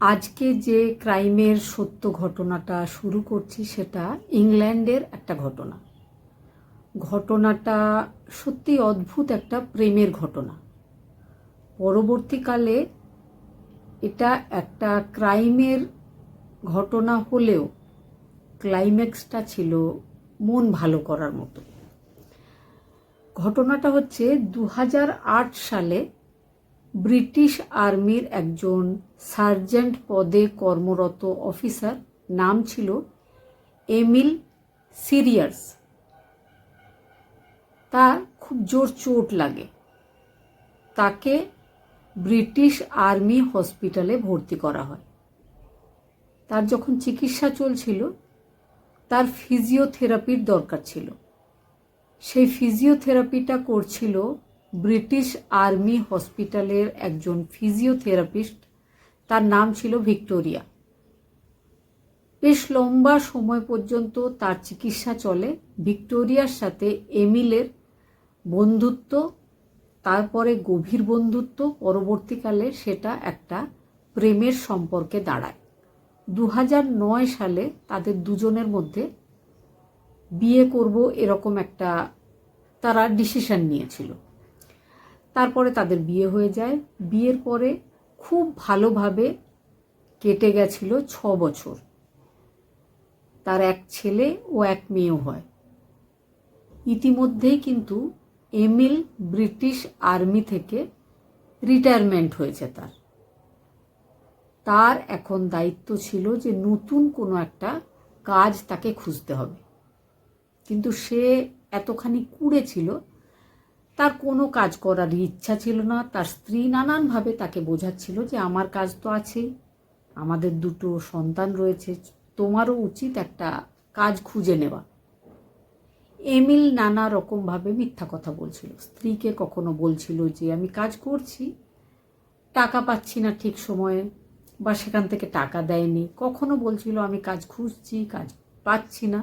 আজকে যে ক্রাইমের সত্য ঘটনাটা শুরু করছি সেটা ইংল্যান্ডের একটা ঘটনা। ঘটনাটা সত্যি অদ্ভুত একটা প্রেমের ঘটনা। পরবর্তীকালে এটা একটা ক্রাইমের ঘটনা হলেও ক্লাইম্যাক্সটা ছিল মন ভালো করার মতো। ঘটনাটা হচ্ছে দু হাজার আট সালে ব্রিটিশ আর্মির একজন সার্জেন্ট পদে কর্মরত অফিসার নাম ছিল এমিল সিরিয়ার্স। তার খুব জোর চোট লাগে। তাকে ব্রিটিশ আর্মি হসপিটালে ভর্তি করা হয়। তার যখন চিকিৎসা চলছিল, তার ফিজিওথেরাপির দরকার ছিল। সেই ফিজিওথেরাপিটা করছিল ব্রিটিশ আর্মি হসপিটালের একজন ফিজিওথেরাপিস্ট তার নাম ছিল ভিক্টোরিয়া। বেশ লম্বা সময় পর্যন্ত তার চিকিৎসা চলে। ভিক্টোরিয়ার সাথে এমিলের বন্ধুত্ব, তারপরে গভীর বন্ধুত্ব, পরবর্তীকালে সেটা একটা প্রেমের সম্পর্কে দাঁড়ায়। দু নয় সালে তাদের দুজনের মধ্যে বিয়ে করব এরকম একটা তারা ডিসিশন নিয়েছিল। তারপরে তাদের বিয়ে হয়ে যায়। বিয়ের পরে খুব ভালোভাবে কেটে গেছিল ছ বছর। তার এক ছেলে ও এক মেয়েও হয়। ইতিমধ্যেই কিন্তু এমিল ব্রিটিশ আর্মি থেকে রিটায়ারমেন্ট হয়েছে তার। তার এখন দায়িত্ব ছিল যে নতুন কোনো একটা কাজ তাকে খুঁজতে হবে। কিন্তু সে এতখানি কুড়ে ছিল তার কোনো কাজ করার ইচ্ছা ছিল না। তার স্ত্রী নানানভাবে তাকে বোঝাচ্ছিল যে আমার কাজ তো আছেই। আমাদের দুটো সন্তান রয়েছে, তোমারও উচিত একটা কাজ খুঁজে নেওয়া। এমিল নানা রকমভাবে মিথ্যা কথা বলছিল। স্ত্রীকে কখনো বলছিল যে, আমি কাজ করছি, টাকা পাচ্ছি না ঠিক সময়ে বা সেখান থেকে টাকা দেয়নি। কখনো বলছিল, আমি কাজ খুঁজছি, কাজ পাচ্ছি না।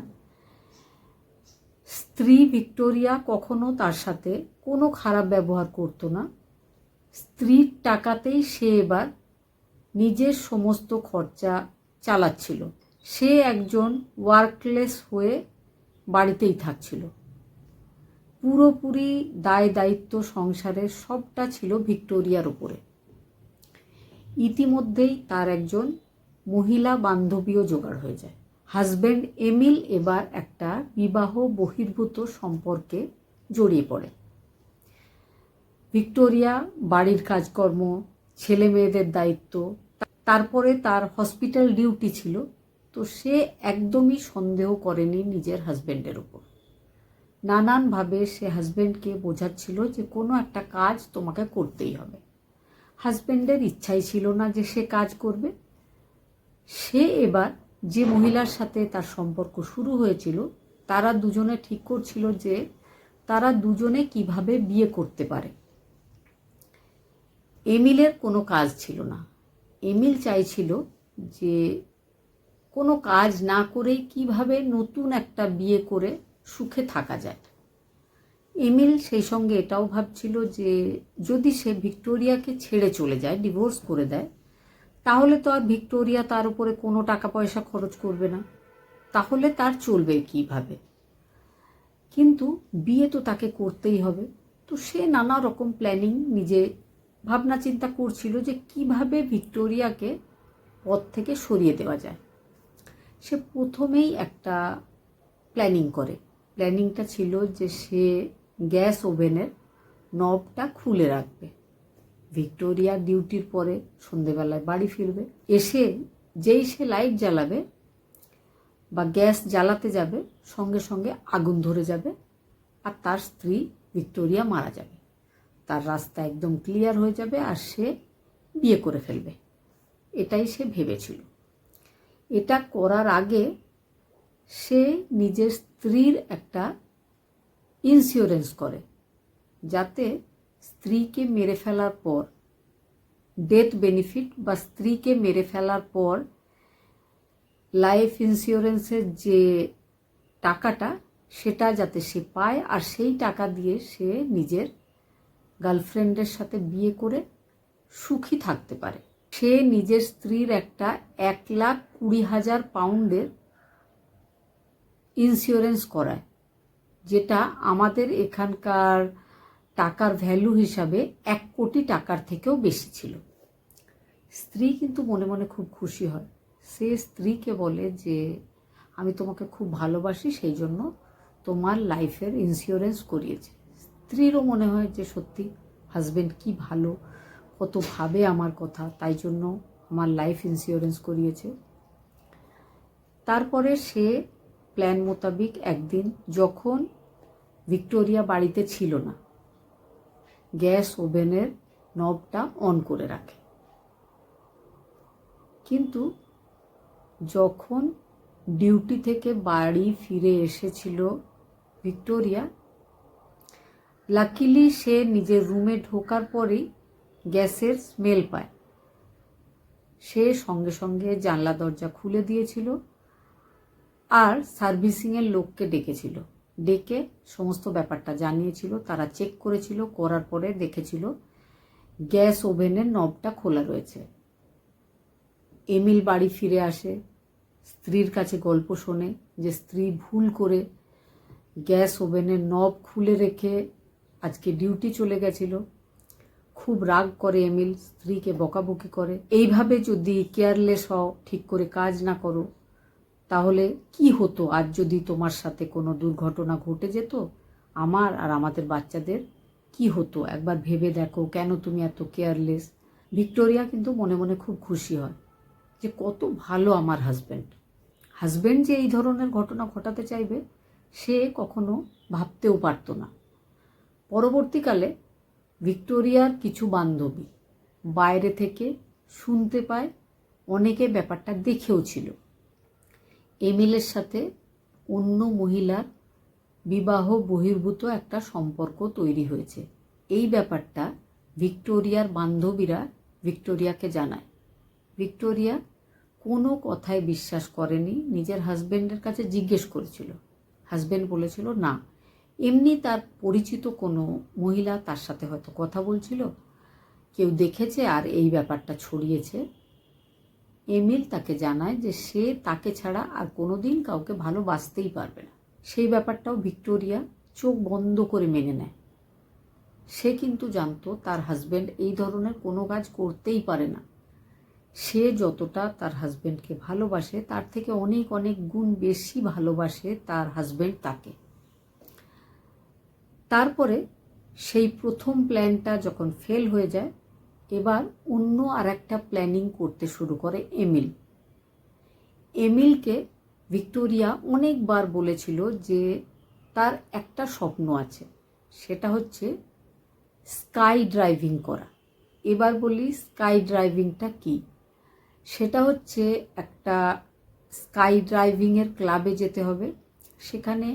স্ত্রী ভিক্টোরিয়া কখনো তার সাথে কোনো খারাপ ব্যবহার করতো না। স্ত্রীর টাকাতেই সে এবার নিজের সমস্ত খরচা চালাচ্ছিল। সে একজন ওয়ার্কলেস হয়ে বাড়িতেই থাকছিল। পুরোপুরি দায় দায়িত্ব সংসারের সবটা ছিল ভিক্টোরিয়ার উপরে। ইতিমধ্যেই তার একজন মহিলা বান্ধবীও জোগাড় হয়ে যায়। হাজব্যান্ড এমিল এবার একটা বিবাহ বহির্ভূত সম্পর্কে জড়িয়ে পড়ে। ভিক্টোরিয়া, বাড়ির কাজকর্ম ছেলে মেয়েদের দায়িত্ব, তারপরে তার হসপিটাল ডিউটি ছিল, তো সে একদমই সন্দেহ করেনি নিজের হাজব্যান্ডের উপর। নানানভাবে সে হাজব্যান্ডকে বোঝাচ্ছিল যে কোনো একটা কাজ তোমাকে করতেই হবে। হাজব্যান্ডের ইচ্ছাই ছিল না যে সে কাজ করবে। সে এবার যে মহিলার সাথে তার সম্পর্ক শুরু হয়েছিল, তারা দুজনে ঠিক করছিল যে তারা দুজনে কীভাবে বিয়ে করতে পারে। এমিলের কোনো কাজ ছিল না। এমিল চাইছিল যে কোনো কাজ না করেই কীভাবে নতুন একটা বিয়ে করে সুখে থাকা যায়। এমিল সেই সঙ্গে এটাও ভাবছিল যে যদি সে ভিক্টোরিয়াকে ছেড়ে চলে যায়, ডিভোর্স করে দেয় তাহলে তো আর ভিক্টোরিয়া তার উপরে কোনো টাকা পয়সা খরচ করবে না। তাহলে তার চলবে কীভাবে? কিন্তু বিয়ে তো তাকে করতেই হবে। তো সে নানা রকম প্ল্যানিং নিজে ভাবনা চিন্তা করছিল যে কীভাবে ভিক্টোরিয়াকে পথ থেকে সরিয়ে দেওয়া যায়। সে প্রথমেই একটা প্ল্যানিং করে। প্ল্যানিংটা ছিল যে সে গ্যাস ওভেনের নবটা খুলে রাখবে। ভিক্টোরিয়া ডিউটির পরে সন্ধেবেলায় বাড়ি ফিরবে। এসে যেই সে লাইট জ্বালাবে বা গ্যাস জ্বালাতে যাবে, সঙ্গে সঙ্গে আগুন ধরে যাবে আর তার স্ত্রী ভিক্টোরিয়া মারা যাবে। তার রাস্তা একদম ক্লিয়ার হয়ে যাবে আর সে বিয়ে করে ফেলবে। এটাই সে ভেবেছিল। এটা করার আগে সে নিজের স্ত্রীর একটা ইন্স্যুরেন্স করে, যাতে স্ত্রীকে মেরে ফেলার পর ডেথ বেনিফিট বা স্ত্রীকে মেরে ফেলার পর লাইফ ইন্স্যুরেন্সের যে টাকাটা, সেটা যাতে সে পায় আর সেই টাকা দিয়ে সে নিজের গার্লফ্রেন্ডের সাথে বিয়ে করে সুখী থাকতে পারে। সে নিজের স্ত্রীর একটা এক লাখ কুড়ি হাজার পাউন্ডের ইন্স্যুরেন্স করায়, যেটা আমাদের এখানকার টাকার ভ্যালু হিসাবে এক কোটি টাকার থেকেও বেশি ছিল। স্ত্রী কিন্তু মনে মনে খুব খুশি হয়। সে স্ত্রীকে বলে যে, আমি তোমাকে খুব ভালোবাসি সেই জন্য তোমার লাইফের ইন্স্যুরেন্স করিয়েছে। স্ত্রীরও মনে হয় যে, সত্যি হাজবেন্ড কি ভালো, কত ভাবে আমার কথা, তাই জন্য আমার লাইফ ইন্স্যুরেন্স করিয়েছে। তারপরে সে প্ল্যান মোতাবিক একদিন যখন ভিক্টোরিয়া বাড়িতে ছিল না গ্যাস ওভেনের নবটা অন করে রাখে। কিন্তু যখন ডিউটি থেকে বাড়ি ফিরে এসেছিল ভিক্টোরিয়া লাকিলি সে নিজের রুমে ঢোকার পরেই গ্যাসের স্মেল পায়। সে সঙ্গে সঙ্গে জানলা দরজা খুলে দিয়েছিল আর সার্ভিসিংয়ের লোককে ডেকেছিল। ডেকে সমস্ত ব্যাপারটা জানিয়েছিল, তারা চেক করেছিল, করার পরে দেখেছিল গ্যাস ওভেনের নবটা খোলা রয়েছে। এমিল বাড়ি ফিরে আসে, স্ত্রীর কাছে গল্প শোনে যে স্ত্রী ভুল করে গ্যাস ওভেনের নব খুলে রেখে আজকে ডিউটি চলে গেছিল। খুব রাগ করে এমিল, স্ত্রীকে বকাবকি করে। এইভাবে যদি কেয়ারলেস হও, ঠিক করে কাজ না করো তাহলে কি হতো? আজ যদি তোমার সাথে কোনো দুর্ঘটনা ঘটে যেত, আমার আর আমাদের বাচ্চাদের কি হতো? একবার ভেবে দেখো, কেন তুমি এত কেয়ারলেস ভিক্টোরিয়া কিন্তু মনে মনে খুব খুশি হয় যে কত ভালো আমার হাজব্যান্ড হাজব্যান্ড যে এই ধরনের ঘটনা ঘটাতে চাইবে, সে কখনো ভাবতেও পারত না। পরবর্তীকালে ভিক্টোরিয়ার কিছু বান্ধবী বাইরে থেকে শুনতে পায়, অনেকে ব্যাপারটা দেখেও ছিল। এমিলের সাথে অন্য মহিলার বিবাহ বহির্ভূত একটা সম্পর্ক তৈরি হয়েছে। এই ব্যাপারটা ভিক্টোরিয়ার বান্ধবীরা ভিক্টোরিয়াকে জানায়। ভিক্টোরিয়া কোনো কথায় বিশ্বাস করেনি, নিজের হাজব্যান্ডের কাছে জিজ্ঞেস করেছিল। হাজব্যান্ড বলেছিল, না। এমনি তার পরিচিত কোনো মহিলা তার সাথে হয়তো কথা বলছিল। কেউ দেখেছে আর এই ব্যাপারটা ছড়িয়েছে। এমিল তাকে জানায় যে সে তাকে ছাড়া আর কোনো দিন কাউকে ভালোবাসতেই পারবে না। সেই ব্যাপারটাও ভিক্টোরিয়া চোখ বন্ধ করে মেনে নেয়। সে কিন্তু জানতো তার হাজব্যান্ড এই ধরনের কোনো কাজ করতেই পারে না। সে যতটা তার হাজব্যান্ডকে ভালোবাসে, তার থেকে অনেক অনেক গুণ বেশি ভালোবাসে তার হাজব্যান্ড তাকে। তারপরে সেই প্রথম প্ল্যানটা যখন ফেল হয়ে যায় এবার অন্য আর একটা প্ল্যানিং করতে শুরু করে এমিল। এমিলকে ভিক্টোরিয়া অনেকবার বলেছিল যে তার একটা স্বপ্ন আছে, সেটা হচ্ছে স্কাই ড্রাইভিং করা। এবার বলি স্কাই ড্রাইভিংটা কি? সেটা হচ্ছে একটা স্কাই ড্রাইভিংয়ের ক্লাবে যেতে হবে, সেখানে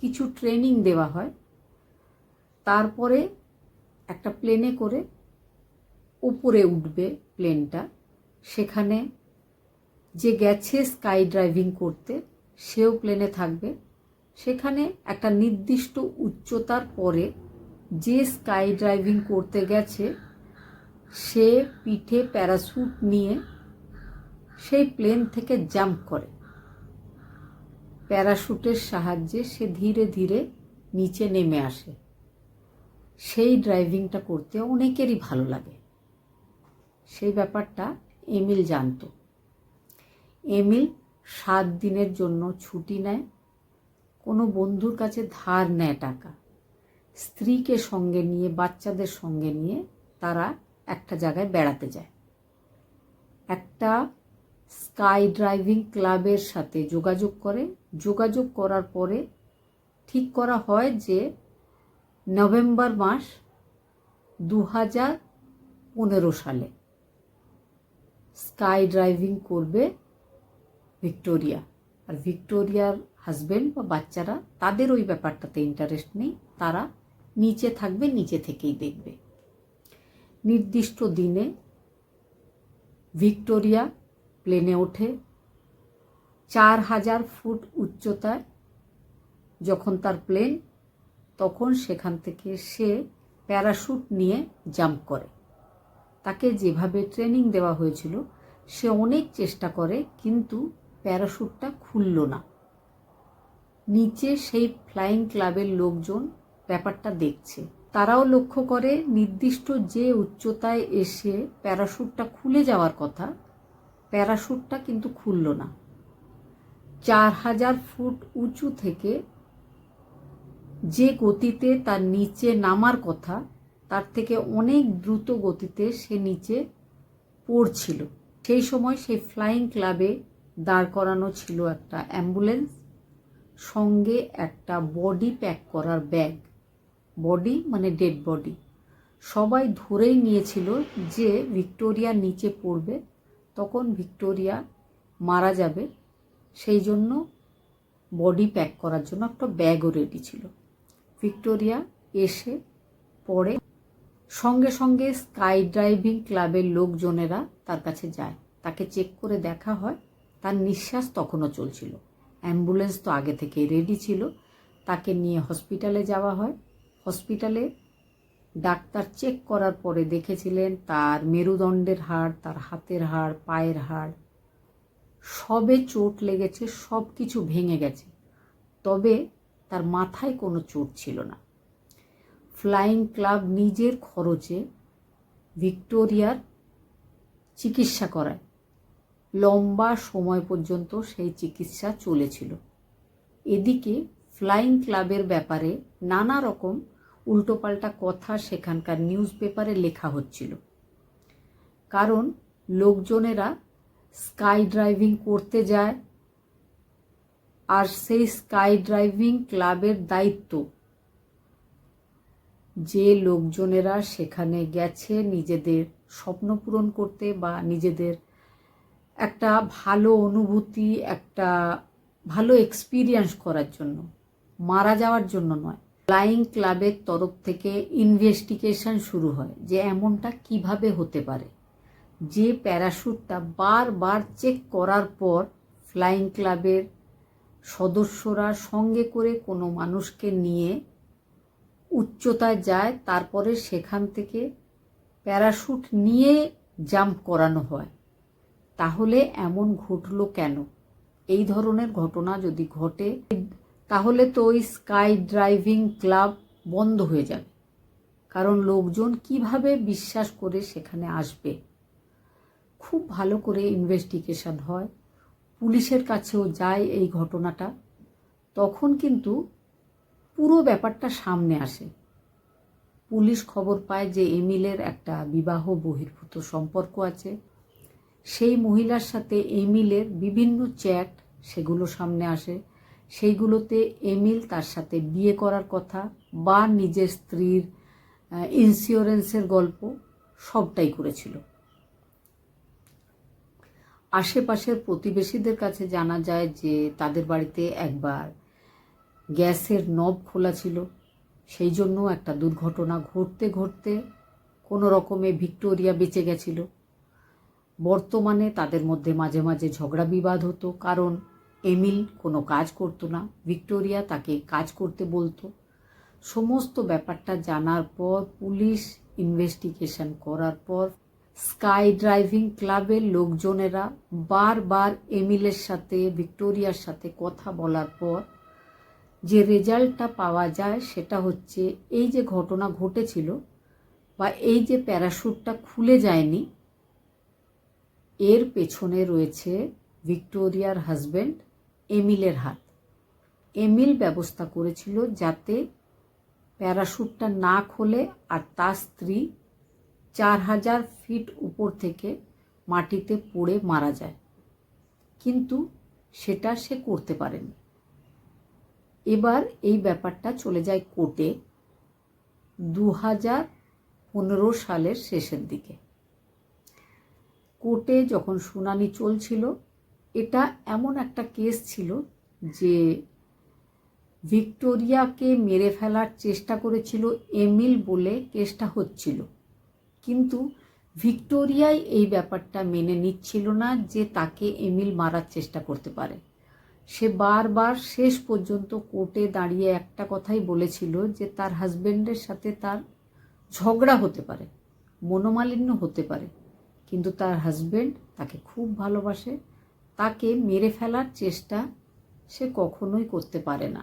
কিছু ট্রেনিং দেওয়া হয়। তারপরে একটা প্লেনে করে উপরে উঠবে প্লেনটা, সেখানে যে গেছে স্কাই ড্রাইভিং করতে, সেও প্লেনে থাকবে। সেখানে একটা নির্দিষ্ট উচ্চতার পরে যে স্কাই ড্রাইভিং করতে গেছে, সে পিঠে প্যারাসুট নিয়ে সেই প্লেন থেকে জাম্প করে। প্যারাশুটের সাহায্যে সে ধীরে ধীরে নিচে নেমে আসে। সেই ড্রাইভিংটা করতে অনেকেরই ভালো লাগে। সেই ব্যাপারটা এমিল জানত। এমিল সাত দিনের জন্য ছুটি নেয়, কোনো বন্ধুর কাছে ধার নেয় টাকা। স্ত্রীকে সঙ্গে নিয়ে, বাচ্চাদের সঙ্গে নিয়ে তারা একটা জায়গায় বেড়াতে যায়। একটা স্কাই ড্রাইভিং ক্লাবের সাথে যোগাযোগ করে। যোগাযোগ করার পরে ঠিক করা হয় যে নভেম্বর মাস দু হাজার পনেরো সালে স্কাই ড্রাইভিং করবে ভিক্টোরিয়া। আর ভিক্টোরিয়ার হাজব্যান্ড বা বাচ্চারা, তাদের ওই ব্যাপারটাতে ইন্টারেস্ট নেই। তারা নিচে থাকবে, নিচে থেকেই দেখবে। নির্দিষ্ট দিনে ভিক্টোরিয়া প্লেনে ওঠে। চার হাজার ফুট উচ্চতায় যখন তার প্লেন তখন সেখান থেকে সে প্যারাশুট নিয়ে জাম্প করে। তাকে যেভাবে ট্রেনিং দেওয়া হয়েছিল, সে অনেক চেষ্টা করে, কিন্তু প্যারাশুটটা খুলল না। নিচে সেই ফ্লাইং ক্লাবের লোকজন ব্যাপারটা দেখছে। তারাও লক্ষ্য করে, নির্দিষ্ট যে উচ্চতায় এসে প্যারাশুটটা খুলে যাওয়ার কথা প্যারাশুটটা কিন্তু খুলল না। চার হাজার ফুট উঁচু থেকে যে গতিতে তার নিচে নামার কথা তার থেকে অনেক দ্রুত গতিতে সে নিচে পড়ছিল। সেই সময় সেই ফ্লাইং ক্লাবে দাঁড় করানো ছিল একটা অ্যাম্বুলেন্স সঙ্গে একটা বডি প্যাক করার ব্যাগ বডি মানে ডেড বডি সবাই ধরেই নিয়েছিল যে ভিক্টোরিয়া নিচে পড়বে, তখন ভিক্টোরিয়া মারা যাবে। সেই জন্য বডি প্যাক করার জন্য একটা ব্যাগও রেডি ছিল। ভিক্টোরিয়া এসে পড়ে সঙ্গে সঙ্গে স্কাই ড্রাইভিং ক্লাবের লোকজনেরা তার কাছে যায়। তাকে চেক করে দেখা হয়, তার নিঃশ্বাস তখনও চলছিল। অ্যাম্বুলেন্স তো আগে থেকে রেডি ছিল। তাকে নিয়ে হসপিটালে যাওয়া হয়। হসপিটালে ডাক্তার চেক করার পরে দেখেছিলেন তার মেরুদণ্ডের হাড়, তার হাতের হাড়, পায়ের হাড়, সবে চোট লেগেছে সব কিছু ভেঙে গেছে। তবে তার মাথায় কোনো চোট ছিল না। ফ্লাইং ক্লাব নিজের খরচে ভিক্টোরিয়ার চিকিৎসা করায়। লম্বা সময় পর্যন্ত সেই চিকিৎসা চলেছিল। এদিকে ফ্লাইং ক্লাবের ব্যাপারে নানা রকম উল্টোপাল্টা কথা সেখানকার নিউজ পেপারে লেখা হচ্ছিল। কারণ লোকজনেরা স্কাই ড্রাইভিং করতে যায় আর সেই স্কাই ড্রাইভিং ক্লাবের দায়িত্ব যে লোকজনেরা সেখানে গেছে নিজেদের স্বপ্ন পূরণ করতে বা নিজেদের একটা ভালো অনুভূতি, একটা ভালো এক্সপিরিয়েন্স করার জন্য, মারা যাওয়ার জন্য নয়। ফ্লাইং ক্লাবের তরফ থেকে ইনভেস্টিগেশন শুরু হয় যে এমনটা কীভাবে হতে পারে। যে প্যারাশুটটা বারবার চেক করার পর ফ্লাইং ক্লাবের সদস্যরা সঙ্গে করে কোনো মানুষকে নিয়ে উচ্চতায় যায়, তারপরে সেখান থেকে প্যারাশুট নিয়ে জাম্প করানো হয়। তাহলে এমন ঘটলো কেন? এই ধরনের ঘটনা যদি ঘটে, তাহলে তো ওই স্কাই ড্রাইভিং ক্লাব বন্ধ হয়ে যাবে। কারণ লোকজন কীভাবে বিশ্বাস করে সেখানে আসবে? খুব ভালো করে ইনভেস্টিগেশন হয়। পুলিশের কাছেও যায় এই ঘটনাটা। তখন কিন্তু পুরো ব্যাপারটা সামনে আসে। পুলিশ খবর পায় যে এমিলের একটা বিবাহ বহির্ভূত সম্পর্ক আছে। সেই মহিলার সাথে এমিলের বিভিন্ন চ্যাট সেগুলো সামনে আসে। সেইগুলোতে এমিল তার সাথে বিয়ে করার কথা বা নিজের স্ত্রীর ইন্স্যুরেন্সের গল্প সবটাই করেছিল। আশেপাশের প্রতিবেশীদের কাছে জানা যায় যে তাদের বাড়িতে একবার গ্যাসের নব খোলা ছিল। সেই জন্য একটা দুর্ঘটনা ঘটতে ঘটতে কোনো রকমে ভিক্টোরিয়া বেঁচে গেছিল। বর্তমানে তাদের মধ্যে মাঝে মাঝে ঝগড়া বিবাদ হতো, কারণ এমিল কোনো কাজ করতো না, ভিক্টোরিয়া তাকে কাজ করতে বলতো। সমস্ত ব্যাপারটা জানার পর পুলিশ ইনভেস্টিগেশন করার পর স্কাই ড্রাইভিং ক্লাবের লোকজনেরা বারবার এমিলের সাথে, ভিক্টোরিয়ার সাথে কথা বলার পর যে রেজাল্টটা পাওয়া যায় সেটা হচ্ছে এই যে ঘটনা ঘটেছিল বা এই যে প্যারাশুটটা খুলে যায়নি, এর পেছনে রয়েছে ভিক্টোরিয়ার হাজব্যান্ড এমিলের হাত। এমিল ব্যবস্থা করেছিল যাতে প্যারাশুটটা না খোলে আর তার স্ত্রী চার হাজার ফিট উপর থেকে মাটিতে পড়ে মারা যায়। কিন্তু সেটা সে করতে পারেনি। এবার এই ব্যাপারটা চলে যায় কোর্টে দু হাজার পনেরো সালের শেষের দিকে। কোর্টে যখন শুনানি চলছিল, এটা এমন একটা কেস ছিল যে ভিক্টোরিয়াকে মেরে ফেলার চেষ্টা করেছিল এমিল বলে কেসটা হচ্ছিল। কিন্তু ভিক্টোরিয়াই এই ব্যাপারটা মেনে নিচ্ছিল না যে তাকে এমিল মারার চেষ্টা করতে পারে। সে বারবার শেষ পর্যন্ত কোর্টে দাঁড়িয়ে একটা কথাই বলেছিল যে তার হাজবেন্ডের সাথে তার ঝগড়া হতে পারে, মনোমালিন্য হতে পারে। কিন্তু তার হাজবেন্ড তাকে খুব ভালোবাসে, তাকে মেরে ফেলার চেষ্টা সে কখনোই করতে পারে না।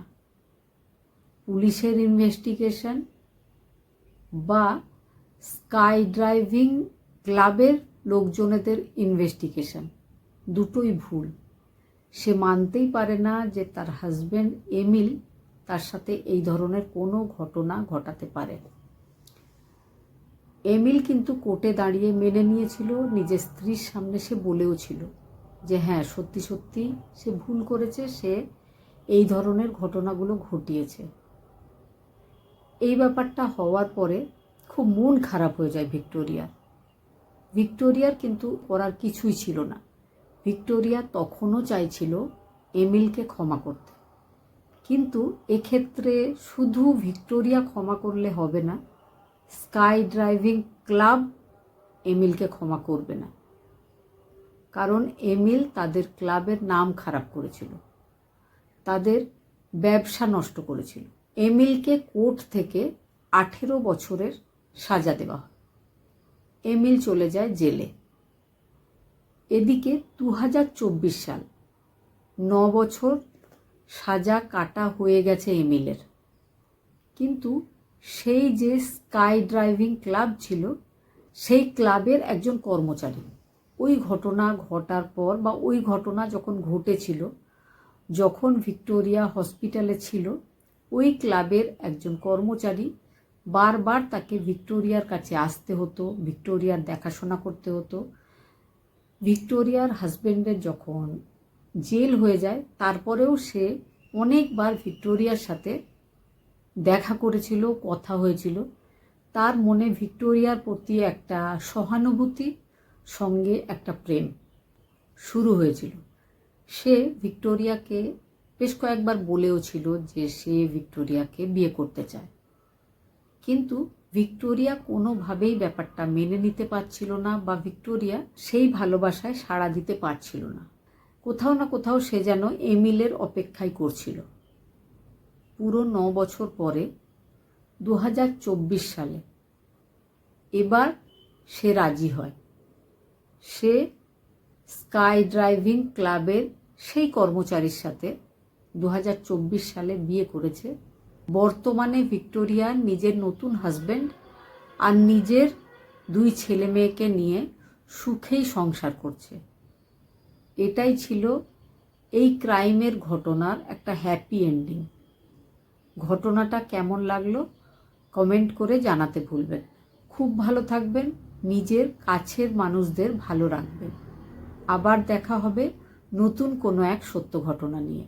পুলিশের ইনভেস্টিগেশন বা স্কাই ড্রাইভিং ক্লাবের লোকজনেদের ইনভেস্টিগেশন, দুটোই ভুল। সে মানতেই পারে না যে তার হাজব্যান্ড এমিল তার সাথে এই ধরনের কোনো ঘটনা ঘটাতে পারে। এমিল কিন্তু কোর্টে দাঁড়িয়ে মেনে নিয়েছিল, নিজের স্ত্রীর সামনে সে বলেও ছিল যে হ্যাঁ সত্যি সত্যি সে ভুল করেছে, সে এই ধরনের ঘটনাগুলো ঘটিয়েছে। এই ব্যাপারটা হওয়ার পরে খুব মন খারাপ হয়ে যায় ভিক্টোরিয়ার। ভিক্টোরিয়ার কিন্তু করার কিছুই ছিল না। ভিক্টোরিয়া তখনও চাইছিল এমিলকে ক্ষমা করতে। কিন্তু এক্ষেত্রে শুধু ভিক্টোরিয়া ক্ষমা করলে হবে না, স্কাই ড্রাইভিং ক্লাব এমিলকে ক্ষমা করবে না। কারণ এমিল তাদের ক্লাবের নাম খারাপ করেছিল। তাদের ব্যবসা নষ্ট করেছিল। এমিলকে কোর্ট থেকে আঠেরো বছরের সাজা দেওয়া হয়। এমিল চলে যায় জেলে। এদিকে দু হাজার চব্বিশ সাল ন বছর সাজা কাটা হয়ে গেছে এমিলের। কিন্তু সেই যে স্কাই ড্রাইভিং ক্লাব ছিল, সেই ক্লাবের একজন কর্মচারী, ওই ঘটনা ঘটার পর বা ওই ঘটনা যখন ঘটেছিল, যখন ভিক্টোরিয়া হসপিটালে ছিল, ওই ক্লাবের একজন কর্মচারী বারবার তাকে ভিক্টোরিয়ার কাছে আসতে হতো, ভিক্টোরিয়ার দেখাশোনা করতে হতো ভিক্টোরিয়ার হাজব্যান্ডের যখন জেল হয়ে যায়, তারপরেও সে অনেকবার ভিক্টোরিয়ার সাথে দেখা করেছিল, কথা হয়েছিল। তার মনে ভিক্টোরিয়ার প্রতি একটা সহানুভূতি, সঙ্গে একটা প্রেম শুরু হয়েছিল। সে ভিক্টোরিয়াকে বেশ কয়েকবার বলেও ছিল যে সে ভিক্টোরিয়াকে বিয়ে করতে চায়। কিন্তু ভিক্টোরিয়া কোনোভাবেই ব্যাপারটা মেনে নিতে পারছিল না বা ভিক্টোরিয়া সেই ভালোবাসায় সাড়া দিতে পারছিল না। কোথাও না কোথাও সে যেন এমিলের অপেক্ষাই করছিল। পুরো ন বছর পরে দু হাজার চব্বিশ সালে, এবার সে রাজি হয়। সে স্কাই ড্রাইভিং ক্লাবের সেই কর্মচারীর সাথে দু হাজার চব্বিশ সালে বিয়ে করেছে। বর্তমানে ভিক্টোরিয়া নিজের নতুন হাজব্যান্ড আর নিজের দুই ছেলে মেয়েকে নিয়ে সুখেই সংসার করছে। এটাই ছিল এই ক্রাইমের ঘটনার একটা হ্যাপি এন্ডিং ঘটনাটা কেমন লাগল কমেন্ট করে জানাতে ভুলবেন খুব ভালো থাকবেন, নিজের কাছের মানুষদের ভালো রাখবেন। আবার দেখা হবে নতুন কোনো এক সত্য ঘটনা নিয়ে।